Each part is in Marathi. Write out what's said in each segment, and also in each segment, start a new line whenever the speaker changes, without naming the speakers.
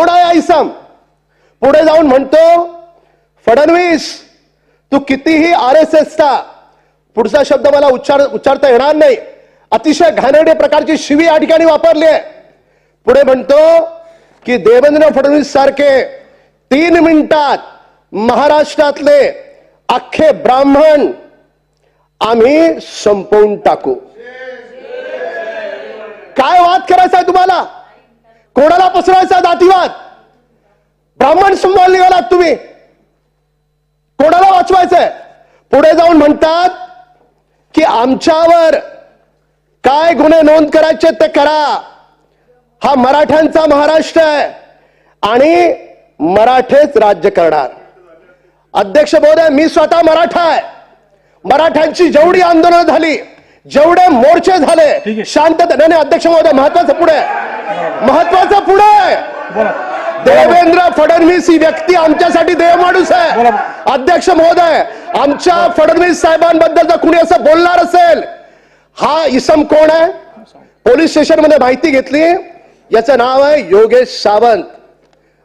कोण आहे इसम. पुढे जाऊन म्हणतो फडणवीस तू कितीही आर एस एसचा पुढचा शब्द मला उच्चार उच्चारता येणार नाही. अतिशय घाणेरडे प्रकारची शिवी या ठिकाणी वापरली आहे. पुढे म्हणतो की देवेंद्र फडणवीस सारखे तीन मिनिटात महाराष्ट्रातले अख्खे ब्राह्मण आम्ही संपवून टाकू. काय वाद करायचा आहे तुम्हाला? कोणाला पसरायचा जातीवाद ब्राह्मण संभाल निघालात तुम्ही. कोणाला वाचवायचंय? पुढे जाऊन म्हणतात की आमच्यावर काय गुन्हे नोंद करायचे ते करा. हा मराठ्यांचा महाराष्ट्र आहे आणि मराठेच राज्य करणार. अध्यक्ष महोदय मी स्वतः मराठा आहे. मराठ्यांची जेवढी आंदोलन झाली जेवढे मोर्चे झाले शांतता नाही नाही, अध्यक्ष महोदय महत्वाचं पुढे. महत्वाचं पुढे. देवेंद्र फडणवीस ही व्यक्ती आमच्यासाठी देव माणूस आहे. अध्यक्ष महोदय आमच्या फडणवीस साहेबांबद्दल जर कुणी असं बोलणार असेल हा इसम कोण आहे? पोलीस स्टेशनमध्ये माहिती घेतली. याचं नाव आहे योगेश सावंत.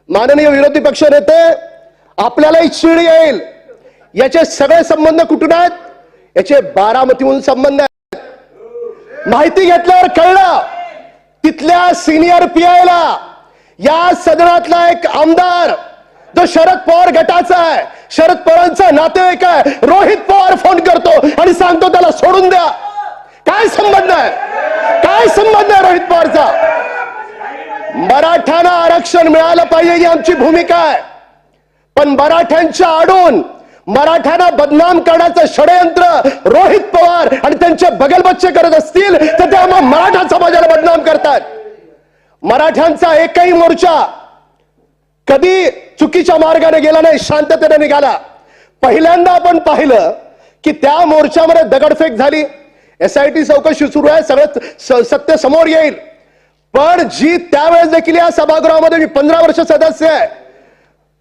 माननीय विरोधी पक्ष नेते आपल्यालाही चिड येईल. याचे सगळे संबंध कुठून आहेत? याचे बारामतीहून संबंध माहिती घेतल्यावर कळलं. तिथल्या सिनियर पीआयला या सदनातला एक आमदार जो शरद पवार गटाचा आहे. शरद पवारांचा नातेवाईक आहे. रोहित पवार फोन करतो आणि सांगतो त्याला सोडून द्या. काय संबंध आहे? काय संबंध आहे रोहित पवारचा? मराठ्यांना आरक्षण मिळालं पाहिजे ही आमची भूमिका आहे. पण मराठ्यांच्या आडून मराठ्यांना बदनाम करण्याचं षडयंत्र रोहित पवार आणि त्यांचे बगलबच्चे करत असते तर ते आम्हा मराठा समाजाला बदनाम करतात मराठ्यांचा एकही मोर्चा कधी चुकीच्या मार्गाने गेला नाही शांततेने निघाला. पहिल्यांदा आपण पाहिलं की त्या मोर्चामध्ये दगडफेक झाली. एस आय टी चौकशी सुरू आहे सगळं स- सत्य समोर येईल. पण जी त्यावेळेस देखील या सभागृहामध्ये मी पंधरा वर्ष सदस्य आहे.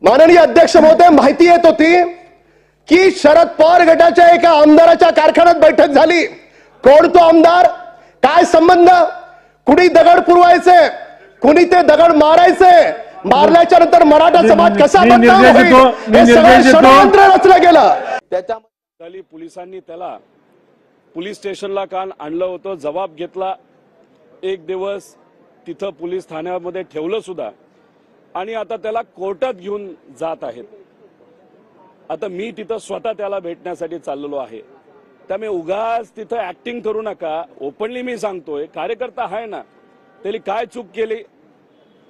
माननीय अध्यक्ष महोदय माहिती येत होती की शरद पवार गटाच्या एका आमदाराच्या कारखान्यात बैठक झाली. कोण तो आमदार? काय संबंध? कुणी दगड पुरवायचे? कुणी ते दगड मारायचे. मारल्याच्या नंतर मराठा समाज कसा हे सगळं. षडयंत्र रचलं गेलं. त्याच्या
पोलिसांनी त्याला पोलीस स्टेशनला काल आणलं होतं. जबाब घेतला. एक दिवस तिथं पोलीस ठाण्यामध्ये ठेवलं सुद्धा. आणि आता त्याला कोर्टात घेऊन जात आहेत. आता मी तिथं स्वतः त्याला भेटण्यासाठी चाललेलो आहे. त्यामुळे उगाच तिथं ऍक्टिंग करू नका. ओपनली मी सांगतोय. कार्यकर्ता आहे ना त्याने काय चूक केली?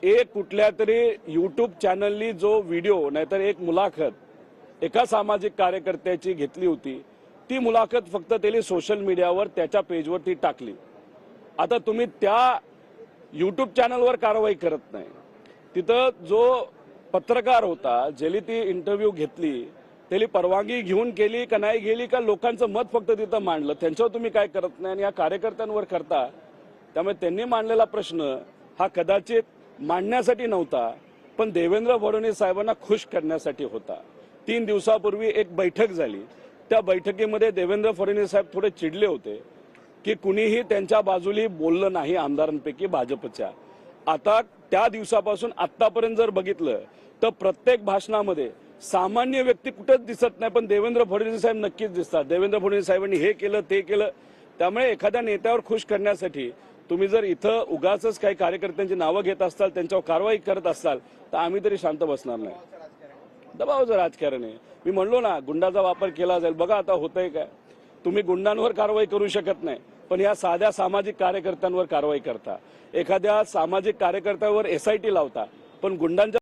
एक कुठल्या तरी युट्यूब चॅनलनी जो व्हिडिओ नाहीतर एक मुलाखत एका सामाजिक कार्यकर्त्याची घेतली होती ती मुलाखत फक्त त्यांनी सोशल मीडियावर त्याच्या पेजवरती टाकली. आता तुम्ही त्या युट्यूब चॅनलवर कारवाई करत नाही. तिथं जो पत्रकार होता ज्याने ती इंटरव्ह्यू घेतली त्याली परवानगी घेऊन केली का नाही गेली का लोकांचं मत फक्त तिथं मांडलं. त्यांच्यावर तुम्ही काय करत नाही आणि या कार्यकर्त्यांवर करता त्यामुळे त्यांनी मांडलेला प्रश्न हा कदाचित मांडण्यासाठी नव्हता पण देवेंद्र फडणवीस साहेबांना खुश करण्यासाठी होता. तीन दिवसापूर्वी एक बैठक झाली. त्या बैठकीमध्ये देवेंद्र फडणवीस साहेब थोडे चिडले होते की कुणीही त्यांच्या बाजूली बोललं नाही आमदारांपैकी भाजपच्या. आता त्या दिवसापासून आतापर्यंत जर बघितलं तर प्रत्येक भाषणामध्ये सामान्य व्यक्ती कुठेच दिसत नाही पण देवेंद्र फडणवीस साहेब नक्कीच दिसतात. देवेंद्र फडणवीस साहेबांनी हे केलं ते केलं. त्यामुळे एखाद्या नेत्यावर खुश करण्यासाठी तुम्ही जर इथं उगाच काही कार्यकर्त्यांची नावं घेत असाल त्यांच्यावर कारवाई करत असाल तर आम्ही तरी शांत बसणार नाही. दबावाचं राजकारण आहे. मी म्हणलो ना गुंडाचा वापर केला जाईल. बघा आता होतंय काय. तुम्ही गुंडांवर कारवाई करू शकत नाही पण या साध्या सामाजिक कार्यकर्त्यांवर कारवाई करता. एखाद्या सामाजिक कार्यकर्त्यावर एसआयटी लावता पण गुंडांच्या